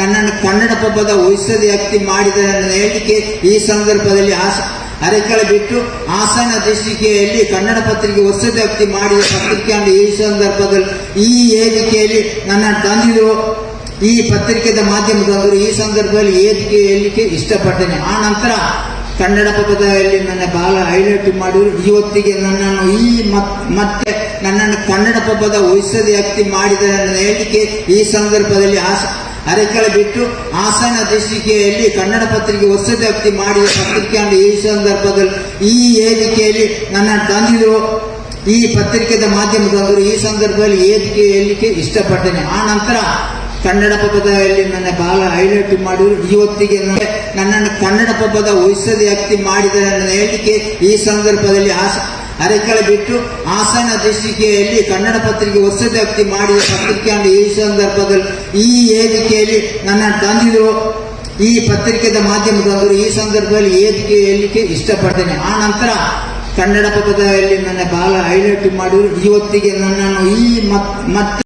ನನ್ನನ್ನು ಕನ್ನಡ ಪಬ್ಬದ ವ್ಯಕ್ತಿ ಮಾಡಿದ ಹೇಳಿಕೆ ಈ ಸಂದರ್ಭದಲ್ಲಿ ಆಸ ಅರೆಕಳ ಬಿಟ್ಟು ಹಾಸನ ದೃಷ್ಟಿಕೆಯಲ್ಲಿ ಕನ್ನಡ ಪತ್ರಿಕೆ ವ್ಯಕ್ತಿ ಮಾಡಿದ ಪತ್ರಿಕೆ ಅಂದ್ರೆ ಈ ಸಂದರ್ಭದಲ್ಲಿ ಈ ಹೇಳಿಕೆಯಲ್ಲಿ ನನ್ನ ತಂದಿದ್ರು ಈ ಪತ್ರಿಕೆದ ಮಾಧ್ಯಮದವರು ಈ ಸಂದರ್ಭದಲ್ಲಿ ಹೇಳಿಕೆ ಹೇಳಿಕೆ ಇಷ್ಟಪಟ್ಟೇನೆ ಆ ನಂತರ ಕನ್ನಡ ಪದದಲ್ಲಿ ನನ್ನ ಬಾಲ ಹೈಲೈಟ್ ಮಾಡಿದ್ರು. ಇವತ್ತಿಗೆ ನನ್ನನ್ನು ಈ ಮತ್- ಮತ್ತೆ ನನ್ನನ್ನು ಕನ್ನಡ ಪಬ್ಬದ ವ್ಯಕ್ತಿ ಮಾಡಿದ ಹೇಳಿಕೆ ಈ ಸಂದರ್ಭದಲ್ಲಿ ಆಸ ಅರೆಕಳ ಬಿಟ್ಟು ಹಾಸನ ದೇಶಿಕೆಯಲ್ಲಿ ಕನ್ನಡ ಪತ್ರಿಕೆ ವ್ಯಕ್ತಿ ಮಾಡಿದ ಪತ್ರಿಕೆ ಅಂದ್ರೆ ಈ ಸಂದರ್ಭದಲ್ಲಿ, ಈ ವೇದಿಕೆಯಲ್ಲಿ ನನ್ನ ತಂದಿದ್ರು ಈ ಪತ್ರಿಕೆದ ಮಾಧ್ಯಮದವರು ಈ ಸಂದರ್ಭದಲ್ಲಿ ವೇದಿಕೆ ಹೇಳಲಿಕ್ಕೆ ಇಷ್ಟಪಡ್ತೇನೆ. ಆ ನಂತರ ಕನ್ನಡ ಪಬ್ಬದಲ್ಲಿ ನನ್ನ ಬಾಲ ಹೈಲೈಟ್ ಮಾಡಿದ್ರು. ಇವತ್ತಿಗೆ ನನ್ನ- ನನ್ನನ್ನು ಕನ್ನಡ ಪಬ್ಬದ ವಯಸ್ಸದ ವ್ಯಕ್ತಿ ಮಾಡಿದ ನನ್ನ ಹೇಳಿಕೆ ಈ ಸಂದರ್ಭದಲ್ಲಿ ಆಸ ಅರೆಕಳ ಬಿಟ್ಟು ಹಾಸನ ದೇಶಿಕೆಯಲ್ಲಿ ಕನ್ನಡ ಪತ್ರಿಕೆ ವಸತಿ ಮಾಡಿದ ಪತ್ರಿಕೆ ಅಂದ್ರೆ ಈ ಸಂದರ್ಭದಲ್ಲಿ ಈ ವೇದಿಕೆಯಲ್ಲಿ ನನ್ನ ತಂದಿರು ಈ ಪತ್ರಿಕೆದ ಮಾಧ್ಯಮದವರು ಈ ಸಂದರ್ಭದಲ್ಲಿ ವೇದಿಕೆ ಹೇಳಲಿಕ್ಕೆ ಇಷ್ಟಪಡ್ತೇನೆ. ಆ ನಂತರ ಕನ್ನಡ ಪದದಲ್ಲಿ ನನ್ನ ಬಾಲ ಹೈಲೈಟ್ ಮಾಡಿದ್ರು. ಇವತ್ತಿಗೆ ನನ್ನನ್ನು ಈ ಮತ್- ಮತ್ತೆ